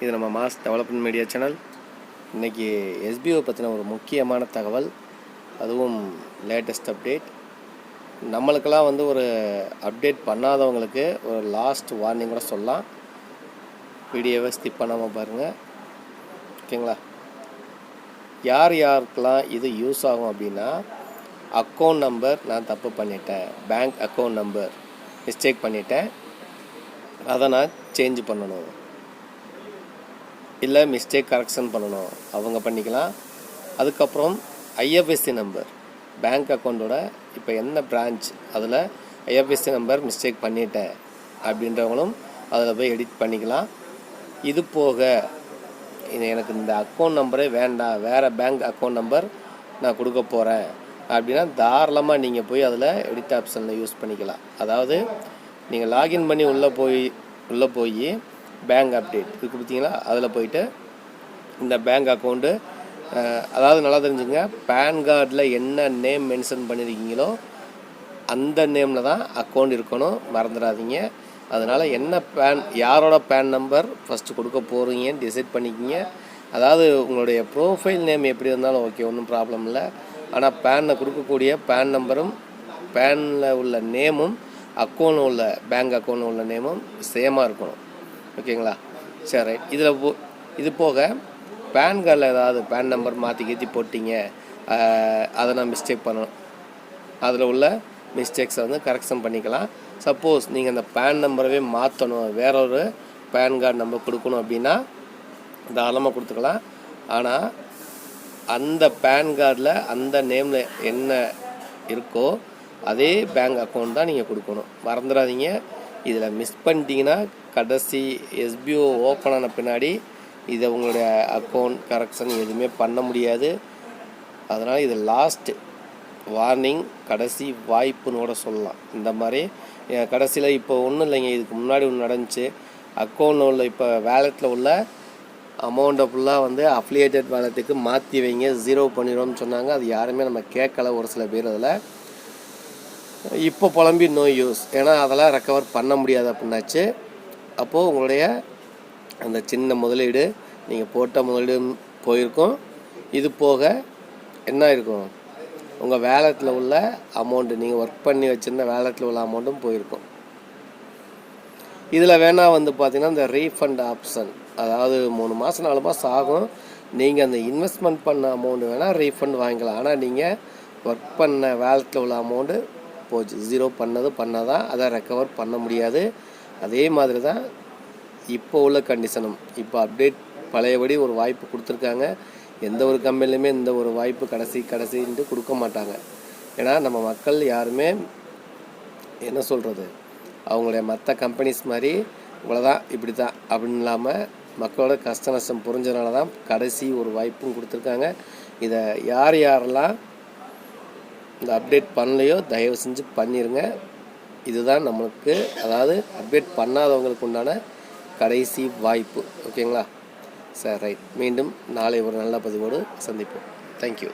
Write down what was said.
இது நம்ம mass development media channel. இன்றைக்கி எஸ்பிஓ பற்றின ஒரு முக்கியமான தகவல் அதுவும் லேட்டஸ்ட் அப்டேட். நம்மளுக்கெல்லாம் வந்து ஒரு அப்டேட் பண்ணாதவங்களுக்கு ஒரு லாஸ்ட் வார்னிங் கூட சொல்லலாம். வீடியோவை ஸ்கிப் பண்ணாமல் பாருங்கள் ஓகேங்களா? யார் யாருக்கெல்லாம் இது யூஸ் ஆகும் அப்படின்னா அக்கௌண்ட் நம்பர் நான் தப்பு பண்ணிட்டேன். பேங்க் அக்கௌண்ட் நம்பர் மிஸ்டேக் பண்ணிட்டேன். அதை நான் சேஞ்ச் பண்ணணும். இல்லை மிஸ்டேக் கரெக்ஷன் பண்ணணும். அவங்க பண்ணிக்கலாம். அதுக்கப்புறம் ஐஎஃப்எஸ்சி நம்பர் பேங்க் அக்கௌண்ட்டோட இப்போ என்ன பிரான்ச் அதில் ஐஎஃப்எஸ்சி நம்பர் மிஸ்டேக் பண்ணிட்டேன். அப்படின்றவங்களும் அதில் போய் எடிட் பண்ணிக்கலாம். இது போக இது எனக்கு இந்த அக்கௌண்ட் நம்பரே வேண்டாம். வேறு பேங்க் அக்கௌண்ட் நம்பர் நான் கொடுக்க போகிறேன் அப்படின்னா தாராளமாக நீங்கள் போய் அதில் எடிட் ஆப்ஷனில் யூஸ் பண்ணிக்கலாம். அதாவது நீங்கள் லாகின் பண்ணி உள்ளே போய் உள்ளே போய் பேங்க் அப்டேட் இருக்கு பார்த்தீங்களா? அதில் போயிட்டு இந்த பேங்க் அக்கௌண்ட்டு அதாவது நல்லா தெரிஞ்சுங்க பேன் கார்டில் என்ன நேம் மென்ஷன் பண்ணியிருக்கீங்களோ அந்த நேமில் தான் அக்கௌண்ட் இருக்கணும். மறந்துடாதீங்க. அதனால் என்ன பேன் யாரோட பேன் நம்பர் ஃபஸ்ட்டு கொடுக்க போகிறீங்கன்னு டிசைட் பண்ணிக்கிங்க. அதாவது உங்களுடைய ப்ரோஃபைல் நேம் எப்படி இருந்தாலும் ஓகே ஒன்றும் ப்ராப்ளம் இல்லை. ஆனால் பேனில் கொடுக்கக்கூடிய பேன் நம்பரும் பேனில் உள்ள நேமும் அக்கௌண்ட் உள்ள பேங்க் அக்கௌண்ட் உள்ள நேமும் சேமாக இருக்கணும். ஓகேங்களா? சரி இதில் போ இது போக பேன் கார்டில் ஏதாவது பேன் நம்பர் மாற்றி கீற்றி போட்டிங்க அதை நான் மிஸ்டேக் பண்ணணும். அதில் உள்ள மிஸ்டேக்ஸை வந்து கரெக்ஷன் பண்ணிக்கலாம். சப்போஸ் நீங்கள் அந்த பேன் நம்பரவே மாற்றணும் வேற ஒரு பேன் கார்டு நம்பர் கொடுக்கணும் அப்படின்னா தாராளமாக கொடுத்துக்கலாம். ஆனால் அந்த பேன் கார்டில் அந்த நேமில் என்ன இருக்கோ அதே பேங்க் அக்கௌண்ட் தான் நீங்கள் கொடுக்கணும். மறந்துடாதீங்க. இதில் மிஸ் பண்ணிட்டீங்கன்னா கடைசி எஸ்பிஓ ஓப்பன் ஆன பின்னாடி இதை உங்களுடைய அக்கௌண்ட் கரெக்ஷன் எதுவுமே பண்ண முடியாது. அதனால் இது லாஸ்ட்டு வார்னிங் கடைசி வாய்ப்புன்னு கூட சொல்லலாம். இந்த மாதிரி கடைசியில் இப்போ ஒன்றும் இல்லைங்க. இதுக்கு முன்னாடி ஒன்று நடந்துச்சு. அக்கௌண்ட்டில் உள்ள இப்போ வேலெட்டில் உள்ள அமௌண்ட்டை ஃபுல்லாக வந்து அஃப்லியேட்டட் வேலெட்டுக்கு மாற்றி வைங்க. ஜீரோ பண்ணிடுவோம்னு சொன்னாங்க. அது யாருமே நம்ம கேட்கல ஒரு சில பேர் அதில். இப்போ புலம்பி நோ யூஸ் ஏன்னா அதெல்லாம் ரெக்கவர் பண்ண முடியாது அப்படின்னாச்சு. அப்போது உங்களுடைய அந்த சின்ன முதலீடு நீங்கள் போட்ட முதலீடு போயிருக்கும். இது போக என்ன இருக்கும்? உங்கள் வேலத்தில் உள்ள அமௌண்ட்டு நீங்கள் ஒர்க் பண்ணி வச்சுருந்த வேலத்தில் உள்ள அமௌண்ட்டும் போயிருக்கும். இதில் வேணால் வந்து பார்த்திங்கன்னா இந்த ரீஃபண்ட் ஆப்ஷன் அதாவது மூணு மாதம் நாலு மாதம் ஆகும். நீங்கள் அந்த இன்வெஸ்ட்மெண்ட் பண்ண அமௌண்ட்டு வேணால் ரீஃபண்ட் வாங்கிக்கலாம். ஆனால் நீங்கள் ஒர்க் பண்ண வேலத்தில் உள்ள அமௌண்ட்டு போச்சு. ஜீரோ பண்ணது பண்ணாதான் அதை ரெக்கவர் பண்ண முடியாது. அதே மாதிரி தான் இப்போ உள்ள கண்டிஷனும் இப்போ அப்டேட் பழையபடி ஒரு வாய்ப்பு கொடுத்துருக்காங்க. எந்த ஒரு கம்பெனிலையுமே இந்த ஒரு வாய்ப்பு கடைசி கடைசின்ட்டு கொடுக்க மாட்டாங்க. ஏன்னா நம்ம மக்கள் யாருமே என்ன சொல்கிறது அவங்களுடைய மற்ற கம்பெனிஸ் மாதிரி இவ்வளோதான் இப்படி தான் அப்படின்னு இல்லாமல் மக்களோட கஷ்ட நஷ்டம் புரிஞ்சதுனால தான் கடைசி ஒரு வாய்ப்பும் கொடுத்துருக்காங்க. இதை யார் யாரெல்லாம் இந்த அப்டேட் பண்ணலையோ தயவு செஞ்சு பண்ணிடுங்க இதுதான் நம்மளுக்கு அதாவது அப்டேட் பண்ணாதவங்களுக்கு உண்டான கடைசி வாய்ப்பு. ஓகேங்களா சார் ரைட் மீண்டும் நாளை ஒரு நல்ல பதிவோடு சந்திப்போம். தேங்க்யூ